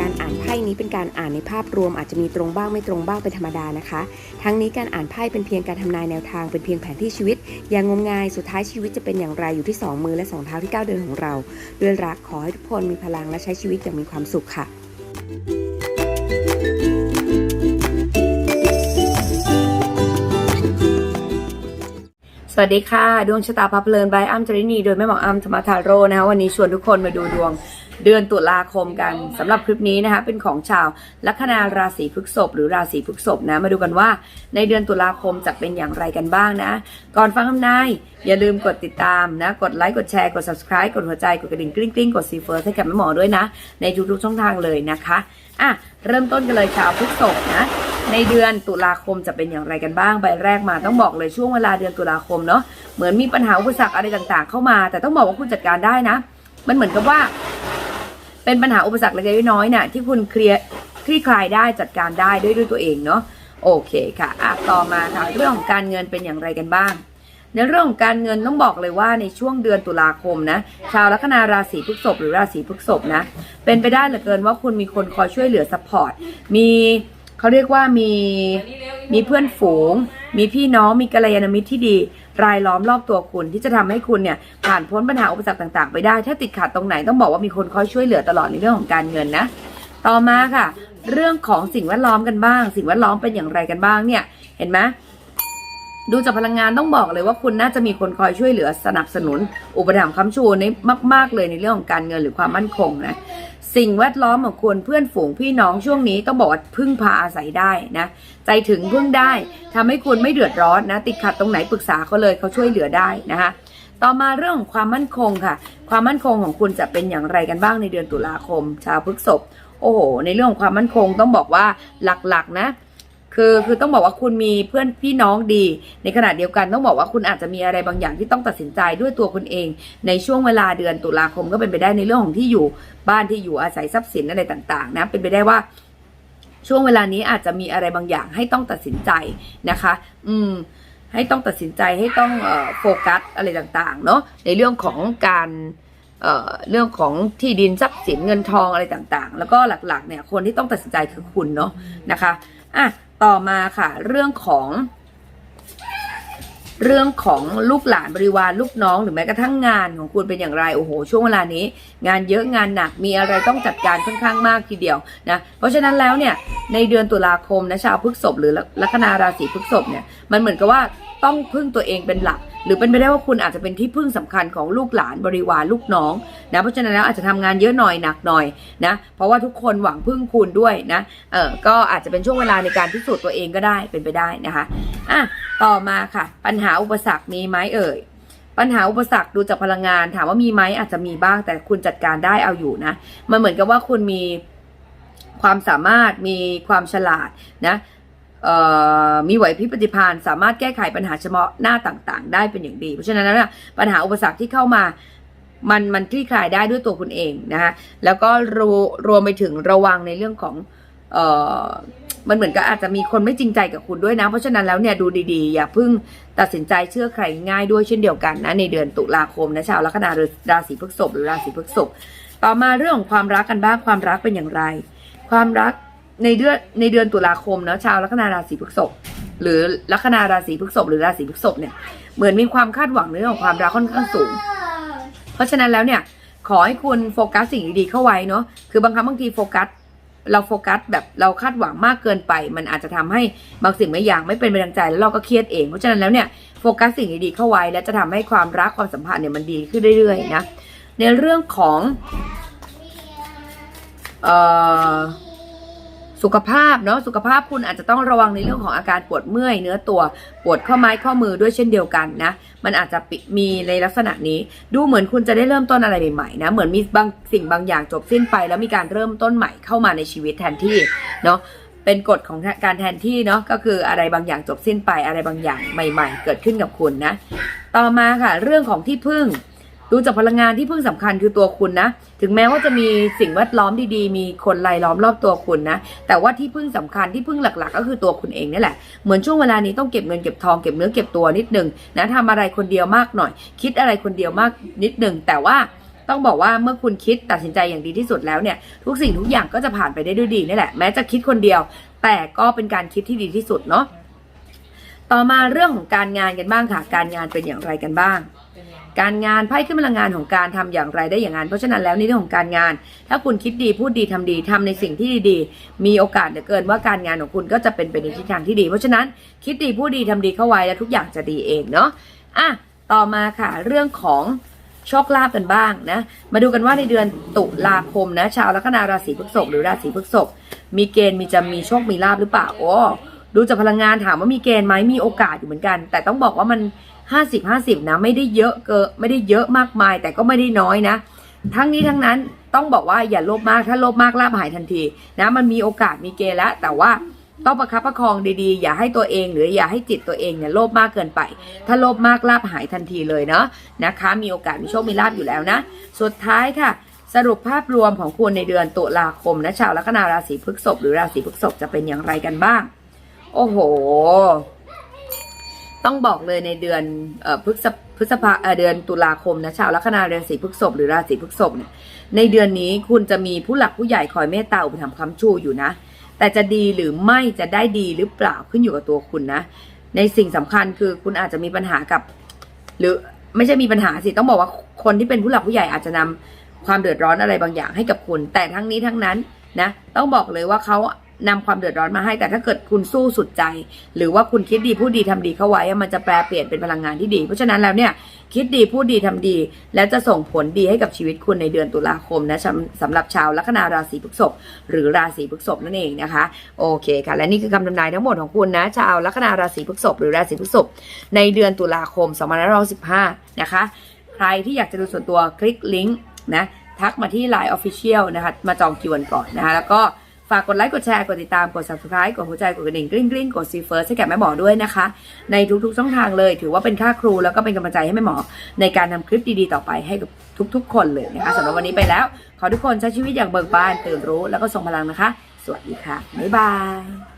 การอ่านไพ่นี้เป็นการอ่านในภาพรวมอาจจะมีตรงบ้างไม่ตรงบ้างเป็นธรรมดานะคะ ทั้งนี้การอ่านไพ่เป็นเพียงการทำนายแนวทางเป็นเพียงแผนที่ชีวิต อย่างงมงายสุดท้ายชีวิตจะเป็นอย่างไรอยู่ที่สองมือและสองเท้าที่ก้าวเดินของเรา ด้วยรักขอให้ทุกคนมีพลังและใช้ชีวิตอย่างมีความสุขค่ะสวัสดีค่ะ ดวงชะตาพับเพลินบายอ้ำจรินีโดยแม่หมออ้ำธรรมทาโรนะคะวันนี้ชวนทุกคนมาดูดวง เดือนตุลาคมกันสำหรับคลิปนี้นะคะเป็นของชาวลัคนาราศีพฤษภหรือราศีพฤษภนะมาดูกันว่า ในเดือนตุลาคมจะเป็นอย่างไรกันบ้างนะ ก่อนฟังคำนายอย่าลืมกดติดตามนะ กดไลค์กดแชร์กด subscribe กดหัวใจกดกระดิ่งกริ๊งกริ๊งกดซีเฟิร์สให้กับแม่หมอด้วยนะ ในทุกๆช่องทางเลยนะคะอะเริ่มต้นกันเลยชาวพฤษภนะในเดือนตุลาคมจะเป็นอย่างไรกันบ้างใบแรกมาต้องบอกเลยช่วงเวลาเดือนตุลาคมเนาะเหมือนมีปัญหาอุปสรรคอะไรต่างๆ เข้ามา แต่ต้องบอกว่าคุณจัดการได้นะ มันเหมือนกับว่า เป็นปัญหาอุปสรรคเล็กๆน้อยๆน่ะที่คุณเคลียร์คลี่คลายได้จัดการได้ด้วยด้วยตัวเองเนาะโอเคค่ะอะต่อมาค่ะเรื่องของการเงินเป็นอย่างไรกันบ้าง ในเรื่องของการเงินต้องบอกเลยว่าในช่วงเดือนตุลาคมนะชาวลัคนาราศีพฤษภหรือราศีพฤษภนะเป็นไปได้เหลือเกินว่าคุณมีคนคอยช่วยเหลือสปอร์ตมีเขาเรียกว่ามีมีเพื่อนฝูง มีพี่น้องมีกัลยาณมิตรที่ดี รายล้อมรอบตัวคุณที่จะทำให้คุณเนี่ยผ่านพ้นปัญหาอุปสรรคต่าง ๆ ไปได้ ถ้าติดขัดตรงไหนต้องบอกว่ามีคนคอยช่วยเหลือตลอดในเรื่องของการเงินนะต่อมาค่ะ เรื่องของสิ่งแวดล้อมกันบ้าง สิ่งแวดล้อมเป็นอย่างไรกันบ้างเนี่ย เห็นไหม ดูจากพลังงานต้องบอกเลยว่าคุณน่าจะมีคนคอยช่วยเหลือสนับสนุน อุปถัมภ์ค้ำชูในมาก ๆ เลยในเรื่องของการเงินหรือความมั่นคงนะสิ่งแวดล้อมของคุณเพื่อนฝูงพี่น้องช่วงนี้ต้องบอกว่าพึ่งพาอาศัยได้นะใจถึงพึ่งได้ทำให้คุณไม่เดือดร้อนนะ ติดขัดตรงไหนปรึกษาเขาเลยเขาช่วยเหลือได้นะคะต่อมาเรื่องของความมั่นคงค่ะ ความมั่นคงของคุณจะเป็นอย่างไรกันบ้างในเดือนตุลาคม ชาวพฤกษภโอ้โห ในเรื่องของความมั่นคงต้องบอกว่าหลักๆนะ คือคือต้องบอกว่าคุณมีเพื่อนพี่น้องดี ในขณะเดียวกันต้องบอกว่าคุณอาจจะมีอะไรบางอย่างที่ต้องตัดสินใจด้วยตัวคุณเอง ในช่วงเวลาเดือนตุลาคมก็เป็นไปได้ในเรื่องของที่อยู่บ้านที่อยู่อาศัยทรัพย์สินอะไรต่างๆ นะเป็นไปได้ว่าช่วงเวลานี้อาจจะมีอะไรบางอย่างให้ต้องตัดสินใจนะคะ อืม ให้ต้องตัดสินใจให้ต้องโฟกัสอะไรต่างๆ เนาะในเรื่องของการเเรื่องของที่ดินทรัพย์สินเงินทองอะไรต่างๆ แล้วก็หลักๆ เนี่ย คนที่ต้องตัดสินใจคือคุณเนาะนะคะ อะ ต่อมาค่ะ เรื่องของ เรื่องของลูกหลานบริวารลูกน้องหรือแม้กระทั่งงานของคุณเป็นอย่างไรโอ้โห ช่วงเวลานี้ งานเยอะงานหนักมีอะไรต้องจัดการค่อนข้างมากทีเดียวนะเพราะฉะนั้นแล้วเนี่ยในเดือนตุลาคมนะชาวพฤกษภหรือลัคนาราศีพฤกษภเนี่ยมันเหมือนกับว่าต้องพึ่งตัวเองเป็นหลัก หรือเป็นไปได้ว่าคุณอาจจะเป็นที่พึ่งสำคัญของลูกหลานบริวารลูกน้องนะเพราะฉะนั้นแล้วอาจจะทำงานเยอะหน่อยหนักหน่อยนะเพราะว่าทุกคนหวังพึ่งคุณด้วยนะเออก็อาจจะเป็นช่วงเวลาในการพิสูจน์ตัวเองก็ได้เป็นไปได้นะคะอะต่อมาค่ะ ปัญหาอุปสรรคมีไหมเอ่ยปัญหาอุปสรรคดูจากพลังงานถามว่ามีไหมอาจจะมีบ้างแต่คุณจัดการได้เอาอยู่นะ มันเหมือนกับว่าคุณมีความสามารถมีความฉลาดนะ มีไหวพริบปฏิภาณสามารถแก้ไขปัญหาเฉพาะหน้าต่างๆ ได้เป็นอย่างดี เพราะฉะนั้นนี่ยปัญหาอุปสรรคที่เข้ามามันมันคลี่คลายได้ด้วยตัวคุณเองนะคะแล้วก็รวรวมไปถึงระวังในเรื่องของเออมันเหมือนกับอาจจะมีคนไม่จริงใจกับคุณด้วยนะ เพราะฉะนั้นแล้วเนี่ยดูดีๆ อย่าเพิ่งตัดสินใจเชื่อใครง่ายด้วยเช่นเดียวกันนะในเดือนตุลาคมนะชาวลัคนาราศีพฤษภหรือราศีพฤษภต่อมาเรื่องของความรักกันบ้างความรักเป็นอย่างไร ความรัก ในเดือนในเดือนตุลาคมเนาะชาวลัคนาราศีพฤษภหรือลัคนาราศีพฤษภหรือราศีพฤษภเนี่ยเหมือนมีความคาดหวังในเรื่องของความรักค่อนข้างสูง เพราะฉะนั้นแล้วเนี่ยขอให้คุณโฟกัสสิ่งดีๆเข้าไว้เนาะคือบางครั้งบางทีโฟกัสเราโฟกัสแบบเราคาดหวังมากเกินไป มันอาจจะทำให้บางสิ่งบางอย่างไม่เป็นไปดังใจแล้วเราก็เครียดเองเพราะฉะนั้นแล้วเนี่ยโฟกัสสิ่งดีๆเข้าไว้ และจะทำให้ความรักความสัมพันธ์เนี่ยมันดีขึ้นเรื่อยๆนะในเรื่องของเอ่อ สุขภาพเนาะสุขภาพคุณอาจจะต้องระวังในเรื่องของอาการปวดเมื่อยเนื้อตัว ปวดข้อไม้ข้อมือด้วยเช่นเดียวกันนะ มันอาจจะมีในลักษณะนี้ ดูเหมือนคุณจะได้เริ่มต้นอะไรใหม่ๆนะเหมือนมีบางสิ่งบางอย่างจบสิ้นไป แล้วมีการเริ่มต้นใหม่เข้ามาในชีวิตแทนที่เนาะเป็นกฎของการแทนที่เนาะก็คืออะไรบางอย่างจบสิ้นไปอะไรบางอย่างใหม่ ๆ เกิดขึ้นกับคุณนะ ต่อมาค่ะ เรื่องของที่พึ่ง ดูจากพลังงานที่พึ่งสำคัญคือตัวคุณนะ ถึงแม้ว่าจะมีสิ่งแวดล้อมดีๆ มีคนรายล้อมรอบตัวคุณนะ แต่ว่าที่พึ่งสำคัญที่พึ่งหลักๆ ก็คือตัวคุณเองนี่แหละ เหมือนช่วงเวลานี้ต้องเก็บเงินเก็บทองเก็บเนื้อเก็บตัวนิดนึงนะทำอะไรคนเดียวมากหน่อย คิดอะไรคนเดียวมากนิดนึงแต่ว่าต้องบอกว่าเมื่อคุณคิดตัดสินใจอย่างดีที่สุดแล้วเนี่ย ทุกสิ่งทุกอย่างก็จะผ่านไปได้ด้วยดีนี่แหละแม้จะคิดคนเดียว แต่ก็เป็นการคิดที่ดีที่สุดเนาะต่อมาเรื่องของการงานกันบ้างค่ะการงานเป็นอย่างไรกันบ้าง การงานไพ่ขึ้นพลังงานของการทำอย่างไรได้อย่างนั้นเพราะฉะนั้นแล้วในเรื่องของการงาน ถ้าคุณคิดดีพูดดีทำดีทำในสิ่งที่ดีๆ มีโอกาสเหลือเกินว่าการงานของคุณก็จะเป็นไปในทิศทางที่ดี เพราะฉะนั้นคิดดีพูดดีทำดีเข้าไว้แล้วทุกอย่างจะดีเองเนาะอะต่อมาค่ะเรื่องของโชคลาภกันบ้างนะ มาดูกันว่าในเดือนตุลาคมนะ ชาวลัคนาราศีพฤษภหรือราศีพฤษภมีเกณฑ์มีจะมีโชคมีลาภหรือเปล่าโอ้ดูจากพลังงานถามว่ามีเกณฑ์ไหมมีโอกาสอยู่เหมือนกัน แต่ต้องบอกว่ามัน 50 50 นะ ไม่ได้เยอะเกินไม่ได้เยอะมากมาย แต่ก็ไม่ได้น้อยนะ ทั้งนี้ทั้งนั้นต้องบอกว่าอย่าโลภมากถ้าโลภมากลาภหายทันทีนะมันมีโอกาสมีเกณฑ์แล้วแต่ว่าต้องประคับประคองดีๆ อย่าให้ตัวเอง หรืออย่าให้จิตตัวเองเนี่ยโลภมากเกินไป ถ้าโลภมากลาภหายทันทีเลยเนาะนะคะ มีโอกาสมีโชคมีลาภอยู่แล้วนะ สุดท้ายค่ะ สรุปภาพรวมของคุณในเดือนตุลาคมนะชาวลัคนาราศีพฤษภหรือราศีพฤษภจะเป็นอย่างไรกันบ้าง โอ้โห ต้องบอกเลยในเดือนพฤษภพฤษภาเดือนตุลาคมนะชาวลัคนาราศีพฤษภหรือราศีพฤษภเนี่ยในเดือนนี้คุณจะมีผู้หลักผู้ใหญ่คอยเมตตาอุปถัมภ์ค้ำชูอยู่นะ แต่จะดีหรือไม่จะได้ดีหรือเปล่าขึ้นอยู่กับตัวคุณนะ ในสิ่งสำคัญคือคุณอาจจะมีปัญหากับ หรือไม่ใช่มีปัญหาสิต้องบอกว่าคนที่เป็นผู้หลักผู้ใหญ่อาจจะนำความเดือดร้อนอะไรบางอย่างให้กับคุณ แต่ทั้งนี้ทั้งนั้นนะ ต้องบอกเลยว่าเขา นำความเดือดร้อนมาให้ แต่ถ้าเกิดคุณสู้สุดใจ หรือว่าคุณคิดดีพูดดีทำดีเข้าไว้ มันจะแปลเปลี่ยนเป็นพลังงานที่ดี เพราะฉะนั้นแล้วเนี่ยคิดดีพูดดีทำดี แล้วจะส่งผลดีให้กับชีวิตคุณในเดือนตุลาคมนะสำสำหรับชาวลัคนาราศีพฤษภหรือราศีพฤษภนั่นเองนะคะโอเคค่ะ และนี่คือคำทำนายทั้งหมดของคุณนะชาวลัคนาราศีพฤษภหรือราศีพฤษภในเดือนตุลาคม2565นะคะ ใครที่อยากจะดูส่วนตัวคลิกลิงก์นะทักมาที่ Line Official นะคะมาจองคิวกันก่อนนะคะแล้วก็ ฝากกดไลค์ กดแชร์ กดติดตาม กด subscribe กดหัวใจ กดกระดิ่งกริ๊งกริ๊งกดซีเฟิร์สให้แก่แม่หมอด้วยนะคะ ในทุกๆช่องทางเลย ถือว่าเป็นค่าครูแล้วก็เป็นกำลังใจให้แม่หมอ ในการทำคลิปดีๆต่อไปให้กับทุกๆ คนเลยนะคะสำหรับวันนี้ไปแล้ว ขอทุกคนใช้ชีวิตอย่างเบิกบานตื่นรู้แล้วก็ทรงพลังนะคะ สวัสดีค่ะ บ๊ายบาย